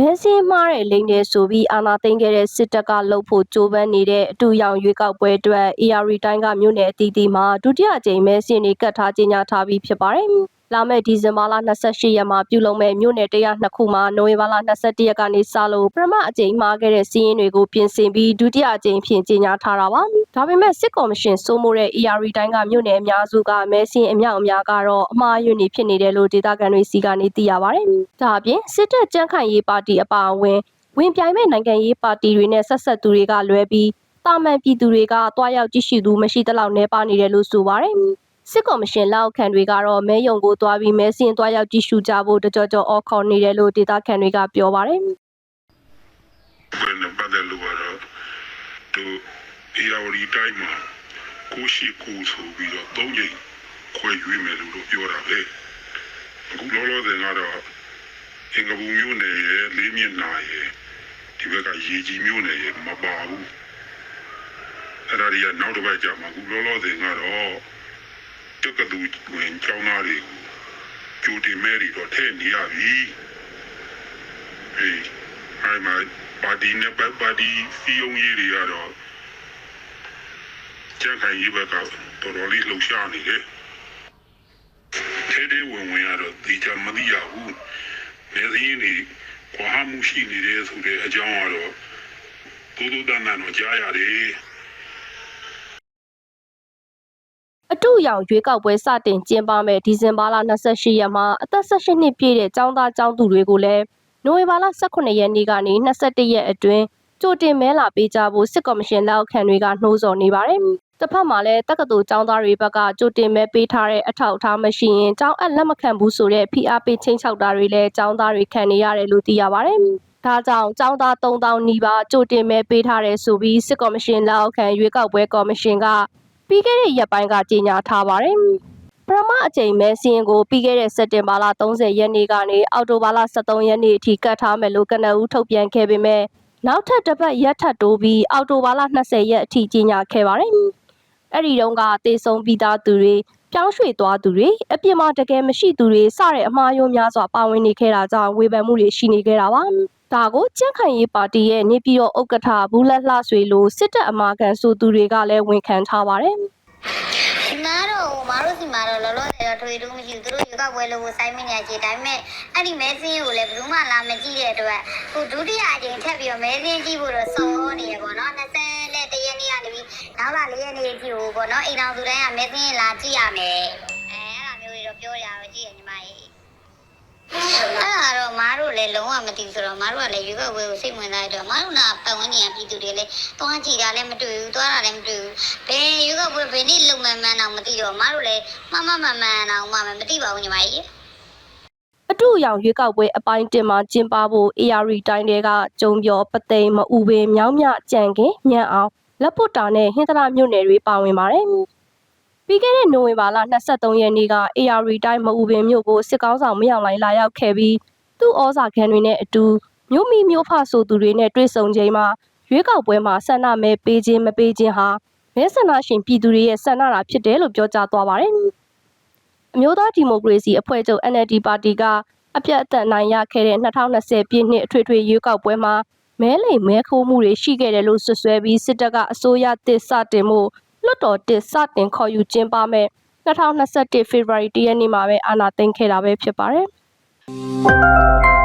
မဲစင်းမှားတဲ့လိမ့်နေဆိုပြီးအာဏာသိမ်းခဲ့တဲ့စစ်တပ်ကလှုပ်ဖို့ကြိုးပမ်းနေတဲ့အတူရောင်ရွေးကောက်ပွဲအတွက် AR တိုင်းကမြို့နယ်အသီးသီးမှာဒုတိယအကြိမ်မဲစင်းတွေကတ်ထားကြေညာထားပြီးဖြစ်ပါတယ်။လာမယ့်ဒီဇင်ဘာလ28ရက်မှာပြုလုပ်မဲ့မြို့နယ်102ခုမှာနိုဝင်ဘာလ21ရက်ကနေစလို့ပထမအကြိမ်မှာခဲ့တဲ့စီးရင်တွေကိုပြင်ဆင်ပြီးဒုတိယအကြိမ်ဖြင့်ကြေညာထားတာပါ။ ဒါပေမဲ့စစ်ကော်မရှင်စိုးမိုးတဲ့ AR တိုင်းကမြို့နယ်အများစုကမဲစင်းအမြောက်အများကတော့အမှားအယွင်းတွေဖြစ်နေတယ်လို့ဒေသခံတွေစီကနေသိရပါတယ်။ဒါအပြင်စစ်တပ်ကြမ်းခိုင်ရေးပါတီအပါအဝင်ဝင်ပြိုင်မဲ့နိုင်ငံရေးပါတီတွေနဲ့ဆက်ဆက်သူတွေကလွဲပြီးတာမန်ပြည်သူတွေကတွားရောက်ကြည့်ရှုသူမရှိသလောက်နှဲပါနေတယ်လို့ဆိုပါတယ်။စစ်ကော်မရှင်လက်အောက်ခံတွေကတော့မဲယုံကိုတွားပြီးမဲစင်းတွားရောက်ကြည့်ရှုကြဖို့တကြောကြောအော်ခေါ်နေတယ်လို့ဒေသခံတွေကပြောပါတယ်။ဘယ်နဲ့ပတ်သက်လို့ကတော့သူ အေယာဝတီတိုင်းမှာကိုရှိကိုဆိုပြီးတော့သုံးချိန်ခွဲရွေးမယ်လို့တော့ပြောတာပဲအခုလောလောဆယ်ကတော့အင်္ဂပူမျိုးနယ်ရဲ့လေးမြင့်နာရဲ့ဒီဘက်ကရေကြီးမျိုးနယ်ရဲ့မပါဘူးအဲ့ဒါတွေကနောက်တစ်ပတ်ကြာမှာအခုလောလောဆယ်ကတော့တက္ကသိုလ်ဝင်ကျောင်းသားတွေကိုကြိုတင်မဲတွေတော့ထည့်နေရပြီဟေးအဲ့မှာပါတီနဲ့ပတ်ပါတီစီယုံရေးတွေကတော့ ကြက်ခိုင်ရေးဘက်ကတော်တော်လေးလှုပ်ရှားနေတယ်ထဲထဲဝင်ဝင်ကတော့ဒီကြမသိရဘူးနေစင်းနေကွာမှုရှိနေတယ်ဆိုတဲ့အကြောင်းကတော့တူတူတန်တန်တော့ကြားရတယ်အတူရောင်ရွေးကောက်ပွဲစတင်ကျင်းပမဲ့ဒီဇင်ဘာလ28ရက်မှာအသက်18နှစ်ပြည့်တဲ့ចောင်းသားចောင်းသူတွေကိုလည်းနိုဝင်ဘာလ18ရက်နေ့ကနေ21ရက်အတွင်းကြိုတင်မဲလာပေးကြဖို့စစ်ကော်မရှင်လက်အောက်ခံတွေကနှိုးဆော်နေပါတယ်။ တစ်ဖက်မှာလည်းတက္ကသိုလ်ကျောင်းသားတွေဘက်ကကြိုတင်မဲပေးထားတဲ့အထောက်အထားမရှိရင်ကျောင်းအပ်လက်မခံဘူးဆိုတဲ့ဖိအားပေးချင်းချောက်တာတွေလည်းကျောင်းသားတွေခံနေရတယ်လို့သိရပါဗျ။ဒါကြောင့်ကျောင်းသား3000နီးပါးကြိုတင်မဲပေးထားတယ်ဆိုပြီးစစ်ကော်မရှင်လက်အောက်ခံရွေးကောက်ပွဲကော်မရှင်ကပြီးခဲ့တဲ့ရက်ပိုင်းကကြေညာထားပါဗျ။ပရမအကြိမ်မဲစီရင်ကိုပြီးခဲ့တဲ့စက်တင်ဘာလ30ရက်နေ့ကနေအောက်တိုဘာလ23ရက်နေ့အထိကတ်ထားမယ်လို့ကနအူးထုတ်ပြန်ခဲ့ပေမဲ့နောက်ထပ်တစ်ပတ်ရက်ထပ်တိုးပြီးအောက်တိုဘာလ20ရက်အထိကြေညာခဲ့ပါတယ်။ အဲ့ဒီတုန်းကတေဆုံးပြီးသားသူတွေပြောင်းရွှေ့သွားသူတွေအပြစ်မှာတကယ်မရှိသူတွေစတဲ့အမှားယွင်းများစွာပါဝင်နေခဲ့တာကြောင့်ဝေဖန်မှုတွေရှိနေခဲ့တာပါ။ဒါကိုကြန့်ခိုင်ရေးပါတီရဲ့နေပြည်တော်ဥက္ကဋ္ဌဘူးလက်လှဆွေလိုစစ်တပ်အမာခံဆိုသူတွေကလည်းဝန်ခံထားပါတယ်။ဒီမှာတော့မားတို့စီမှာတော့လောလောဆယ်တော့ထွေတူးမရှိဘူးသူတို့ရေကပွဲလို့စိုင်းမနေကြည့်ဒါပေမဲ့အဲ့ဒီမဲစင်းကိုလည်းဘယ်သူမှလာမကြည့်တဲ့အတွက်ဟိုဒုတိယအကြိမ်ထပ်ပြီးတော့မဲစင်းကြည့်ဖို့တော့စောနေရပေါ့နော်20 နဲ့တရက်နေ့ကနေပြီးနောက်လာ၄ရက်နေ့ကြည့်ဖို့ပေါ့နော်အိမ်တော်သူတိုင်းကမဲစင်းလာကြည့်ရမယ်အဲအဲ့လိုမျိုးတွေတော့ပြောရအောင်ကြည့်ရညီမကြီးအဲ့ဒါတော့မားတို့လည်းလုံးဝမသိဘူးဆိုတော့မားတို့ကလည်းရွေးကောက်ပွဲကိုစိတ်ဝင်စားတဲ့အတွက်မားတို့ကပတ်ဝန်းကျင်ကပြည်သူတွေလည်းတွားကြည့်တာလည်းမတွေ့ဘူးတွားတာလည်းမတွေ့ဘူးဘယ်ရွေးကောက်ပွဲဘယ်နေ့လုံမှန်မှန်တော့မသိတော့မားတို့လည်းမမမှန်မှန်တော့မှမသိပါဘူးညီမကြီးအတူအယောင်ရွေးကောက်ပွဲအပိုင်းတင်မှာကျင်းပဖို့ AR တိုင်းတွေကကျုံပြောပသိမ်မအူပင်မြောင်းမြကြံခင်ညံအောင် လက်ပုတ်တာနဲ့ဟင်းသရမြို့နယ်တွေပါဝင်ပါတယ်။ပြီးခဲ့တဲ့နိုဝင်ဘာလ23ရက်နေ့က AR တိုင်းမအူပင်မြို့ကိုစစ်ကောင်းဆောင်မယောင်လိုင်းလာရောက်ခဲ့ပြီးသူ့ဩဇာခံတွေနဲ့အတူမြို့မိမြို့ဖဆိုသူတွေနဲ့တွေ့ဆုံချိန်မှာရွေးကောက်ပွဲမှာဆန္ဒမဲပေးခြင်းမပေးခြင်းဟာမဲဆန္ဒရှင်ပြည်သူတွေရဲ့ဆန္ဒတာဖြစ်တယ်လို့ပြောကြားသွားပါတယ်။အမျိုးသားဒီမိုကရေစီအဖွဲ့ချုပ် NLD ပါတီကအပြတ်အသတ်နိုင်ရခဲ့တဲ့2020ပြည့်နှစ်အထွေထွေရွေးကောက်ပွဲမှာ မဲလိမ်မဲခိုးမှုတွေရှိခဲ့တယ်လို့ဆွဆွဲပြီးစစ်တပ်ကအစိုးရတစ်စတင်မှုလွတ်တော်တစ်စတင်ခေါ်ယူကျင်းပမဲ့2021ဖေဖော်ဝါရီလ1ရက်နေ့မှာပဲအာဏာသိမ်းခဲ့တာပဲဖြစ်ပါတယ်။